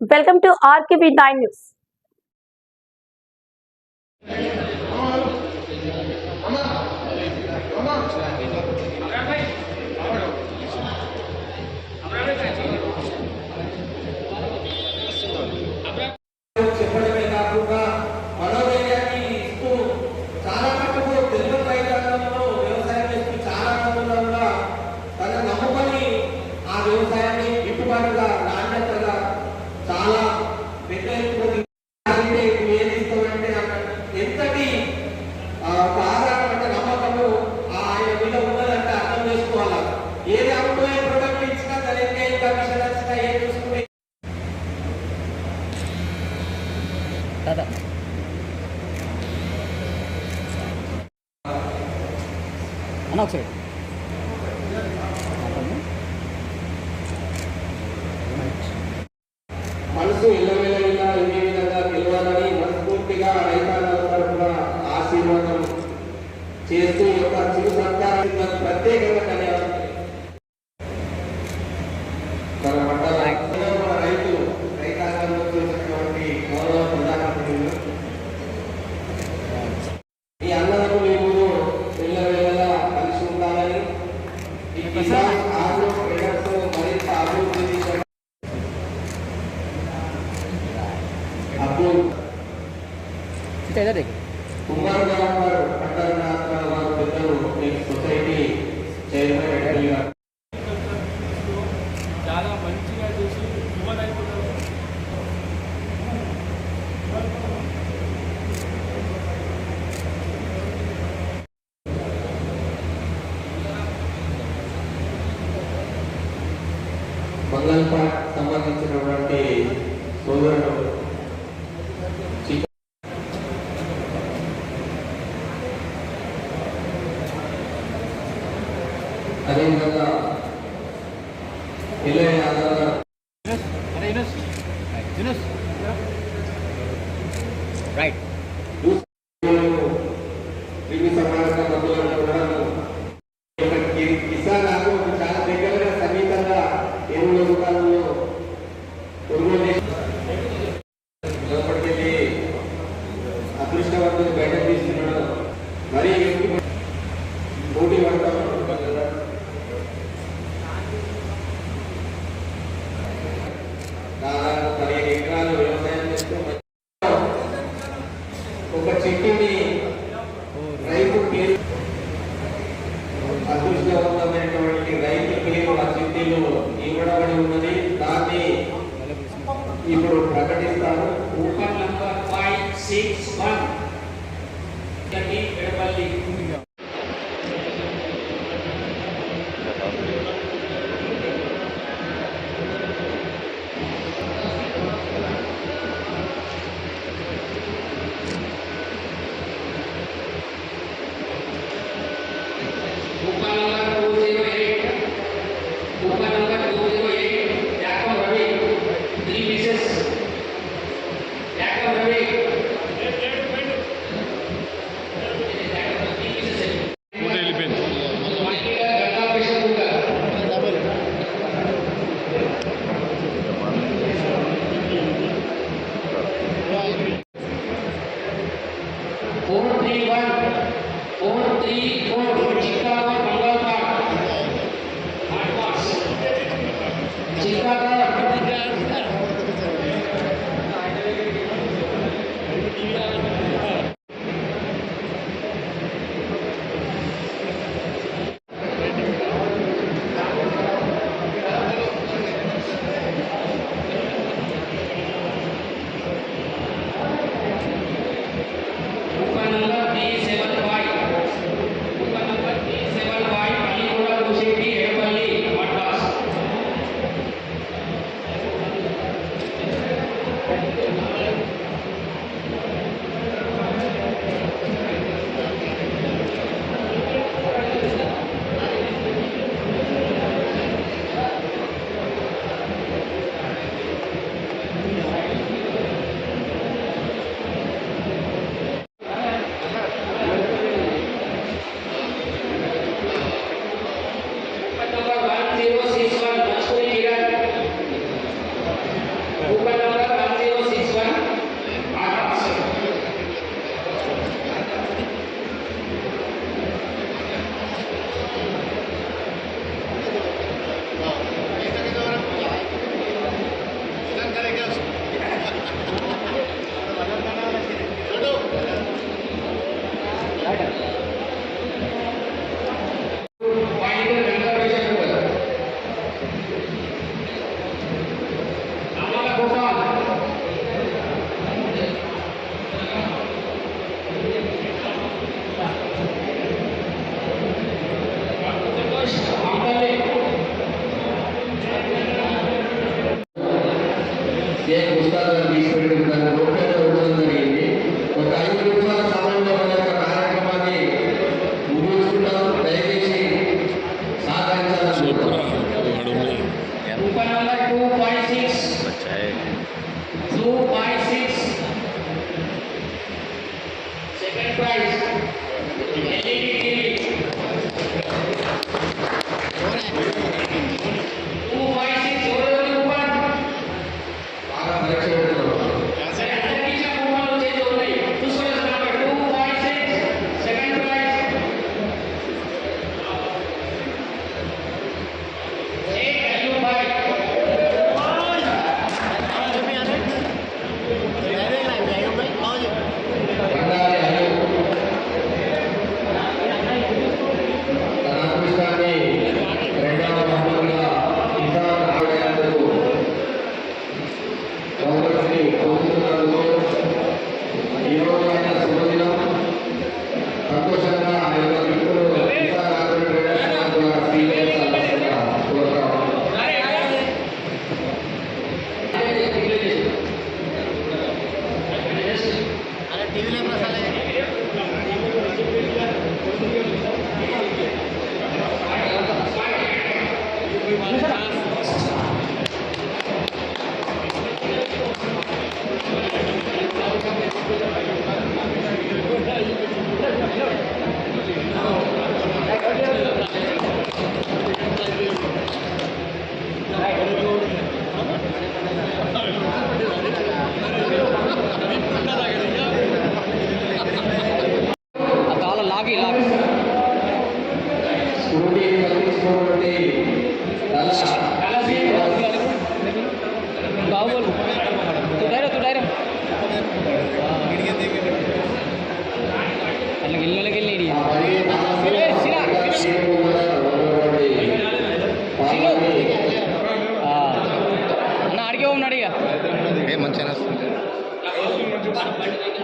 welcome to rkb 9 news. 不是 కమిటీలు ఇవ్వడం ఉన్నది. దాన్ని ఇప్పుడు ప్రకటిస్తాను. Open number five six one ఏ పుస్తకాలు తీసుకెళ్ళి రూపాయలు ఇవ్వడం జరిగింది ఒక ఐదు నిమిషాల సమయం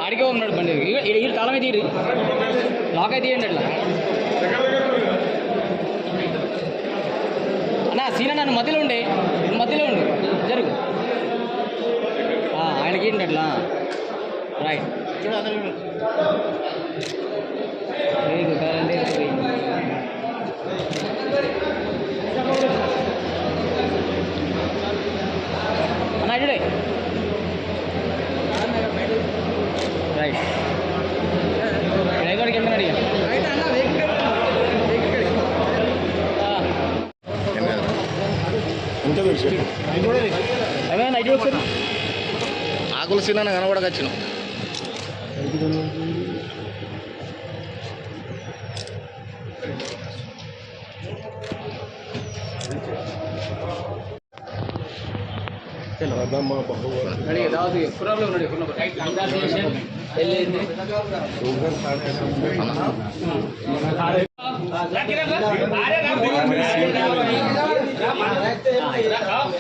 అడిగే అన్న ఉన్నాడు ఇక బండి. ఈ తాళమే తీరి లాక్ అయితే తీయండి అట్లా. అన్న సీన నన్ను మధ్యలో ఉండే. మధ్యలో ఉండు. జరుగు. ఆయనకి ఏంటి అట్లా. రైట్ లేదు కరెంట్ పోయింది అన్న ఇడే రైట్ రైతుడికి వెళ్తున్నాడు ఇక ఆ. ఏమైనా నైట్ ఒకసారి ఆకుల సినిమా కనబడకొచ్చిన ஏதாவது ப்ராப்ளம்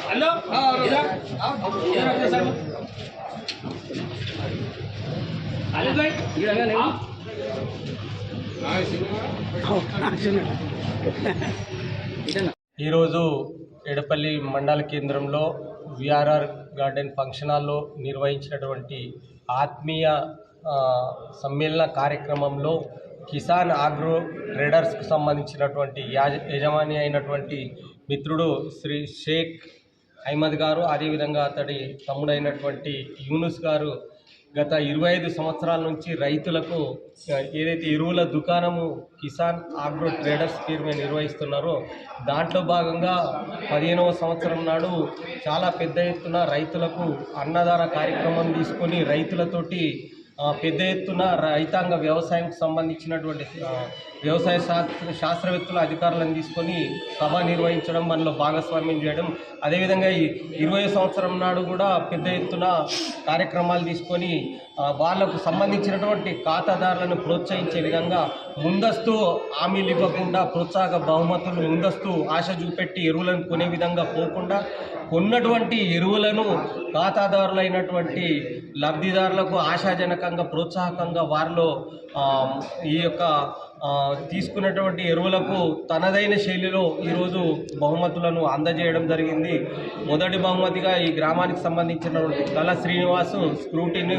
ஹலோ ఈరోజు ఎడపల్లి మండల కేంద్రంలో విఆర్ఆర్ గార్డెన్ ఫంక్షన్ హాల్లో నిర్వహించినటువంటి ఆత్మీయ సమ్మేళన కార్యక్రమంలో కిసాన్ ఆగ్రో ట్రేడర్స్కు సంబంధించినటువంటి యాజ యజమాని అయినటువంటి మిత్రుడు శ్రీ షేక్ అహ్మద్ గారు అదేవిధంగా అతడి తమ్ముడైనటువంటి యూనుస్ గారు గత ఇరవై ఐదు సంవత్సరాల నుంచి రైతులకు ఏదైతే ఎరువుల దుకాణము కిసాన్ ఆగ్రో ట్రేడర్స్ పేరు మీద నిర్వహిస్తున్నారో దాంట్లో భాగంగా పదిహేనవ సంవత్సరం నాడు చాలా పెద్ద ఎత్తున రైతులకు అన్నదాన కార్యక్రమం తీసుకొని రైతులతోటి పెద్ద ఎత్తున రైతాంగ వ్యవసాయంకు సంబంధించినటువంటి వ్యవసాయ శాస్త్ర శాస్త్రవేత్తల అధికారులను తీసుకొని సభ నిర్వహించడం మనలో భాగస్వామ్యం చేయడం. అదేవిధంగా ఈ ఇరవై సంవత్సరం నాడు కూడా పెద్ద ఎత్తున కార్యక్రమాలు తీసుకొని వాళ్ళకు సంబంధించినటువంటి ఖాతాదారులను ప్రోత్సహించే విధంగా ముందస్తు హామీలు ఇవ్వకుండా ప్రోత్సాహక బహుమతులు ముందస్తు ఆశ చూపెట్టి ఎరువులను కొనే విధంగా పోకుండా కొన్నటువంటి ఎరువులను ఖాతాదారులైనటువంటి లబ్ధిదారులకు ఆశాజనకంగా ప్రోత్సాహకంగా వారిలో ఈ యొక్క తీసుకున్నటువంటి ఎరువులకు తనదైన శైలిలో ఈరోజు బహుమతులను అందజేయడం జరిగింది. మొదటి బహుమతిగా ఈ గ్రామానికి సంబంధించినటువంటి కళ శ్రీనివాసు స్క్రూటీని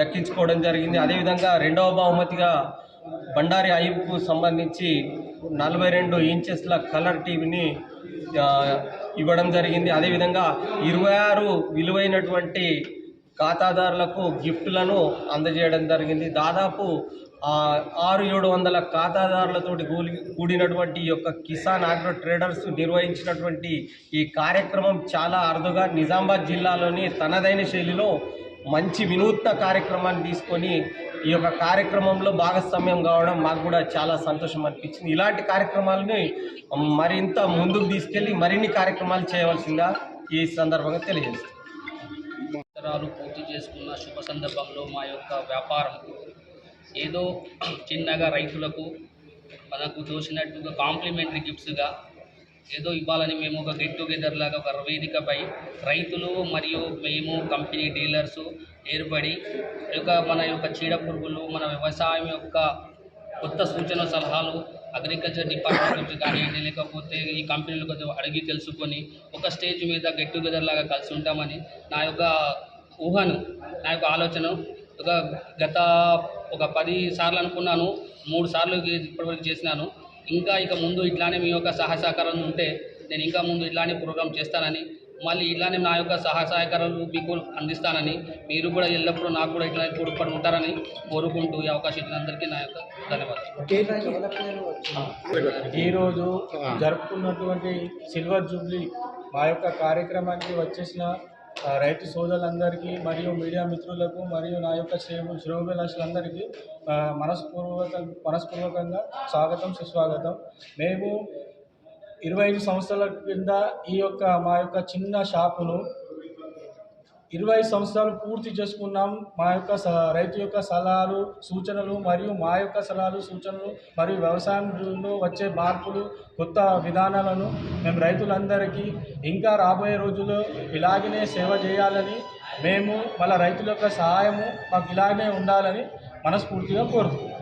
దక్కించుకోవడం జరిగింది. అదేవిధంగా రెండవ బహుమతిగా బండారి అయ్యప్పకు సంబంధించి నలభై రెండు ఇంచెస్ల కలర్ టీవీని ఇవ్వడం జరిగింది. అదేవిధంగా ఇరవై ఆరు విలువైనటువంటి ఖాతాదారులకు గిఫ్ట్లను అందజేయడం జరిగింది. దాదాపు ఆరు ఏడు వందల ఖాతాదారులతోటి కూలి కూడినటువంటి ఈ యొక్క కిసాన్ ఆగ్రో ట్రేడర్స్ నిర్వహించినటువంటి ఈ కార్యక్రమం చాలా అరుదుగా నిజామాబాద్ జిల్లాలోని తనదైన శైలిలో మంచి వినూత్న కార్యక్రమాన్ని తీసుకొని ఈ యొక్క కార్యక్రమంలో భాగస్వామ్యం కావడం మాకు కూడా చాలా సంతోషం అనిపించింది. ఇలాంటి కార్యక్రమాలని మరింత ముందుకు తీసుకెళ్ళి మరిన్ని కార్యక్రమాలు చేయవలసిందిగా ఈ సందర్భంగా తెలియజేస్తాను సంవత్సరాలు పూర్తి చేసుకున్న శుభ సందర్భంలో మా యొక్క వ్యాపారం ఏదో చిన్నగా రైతులకు మనకు తోచినట్టుగా కాంప్లిమెంటరీ గిఫ్ట్స్గా ఏదో ఇవ్వాలని మేము ఒక గెట్ టుగెదర్ లాగా ఒక వేదికపై రైతులు మరియు మేము కంపెనీ డీలర్స్ ఏర్పడి ఈ యొక్క మన యొక్క చీడ పురుగులు మన వ్యవసాయం యొక్క కొత్త సూచన సలహాలు అగ్రికల్చర్ డిపార్ట్మెంట్ నుంచి కానివ్వండి లేకపోతే ఈ కంపెనీలు కొంచెం అడిగి తెలుసుకొని ఒక స్టేజ్ మీద గెట్ టుగెదర్ లాగా కలిసి ఉంటామని నా యొక్క ఊహను నా యొక్క ఆలోచన ఒక గత ఒక పది సార్లు అనుకున్నాను మూడు సార్లు ఇప్పటివరకు చేసినాను. ఇంకా ఇక ముందు ఇట్లానే మీ యొక్క సహాయ సహకారం ఉంటే నేను ఇంకా ముందు ఇట్లానే ప్రోగ్రామ్ చేస్తానని మళ్ళీ ఇట్లానే నా యొక్క సహాయ సహకారాలు మీకు అందిస్తానని మీరు కూడా ఎల్లప్పుడూ నాకు కూడా ఇట్లానే తోడ్పడి ఉంటారని కోరుకుంటూ ఈ అవకాశం ఇచ్చిన అందరికీ నా యొక్క ధన్యవాదాలు. ఈరోజు జరుపుకున్నటువంటి సిల్వర్ జూబ్లీ మా యొక్క కార్యక్రమానికి వచ్చేసిన రైతు సోదరులందరికీ మరియు మీడియా మిత్రులకు మరియు నా యొక్క శ్రేమ శ్రేమభిలాషులందరికీ మనస్పూర్వక మనస్పూర్వకంగా స్వాగతం సుస్వాగతం. మేము ఇరవై ఐదు సంవత్సరాల కింద ఈ యొక్క మా యొక్క చిన్న షాపును ఇరవై సంవత్సరాలు పూర్తి చేసుకున్నాం. మా యొక్క స- రైతు యొక్క సలహాలు సూచనలు మరియు మా యొక్క సలహాలు సూచనలు మరియు వ్యవసాయంలో వచ్చే మార్పులు కొత్త విధానాలను మేము రైతులందరికీ ఇంకా రాబోయే రోజుల్లో ఇలాగనే సేవ చేయాలని మేము మళ్ళీ రైతుల యొక్క సహాయము మాకు ఇలాగనే ఉండాలని మనస్ఫూర్తిగా కోరుతున్నాం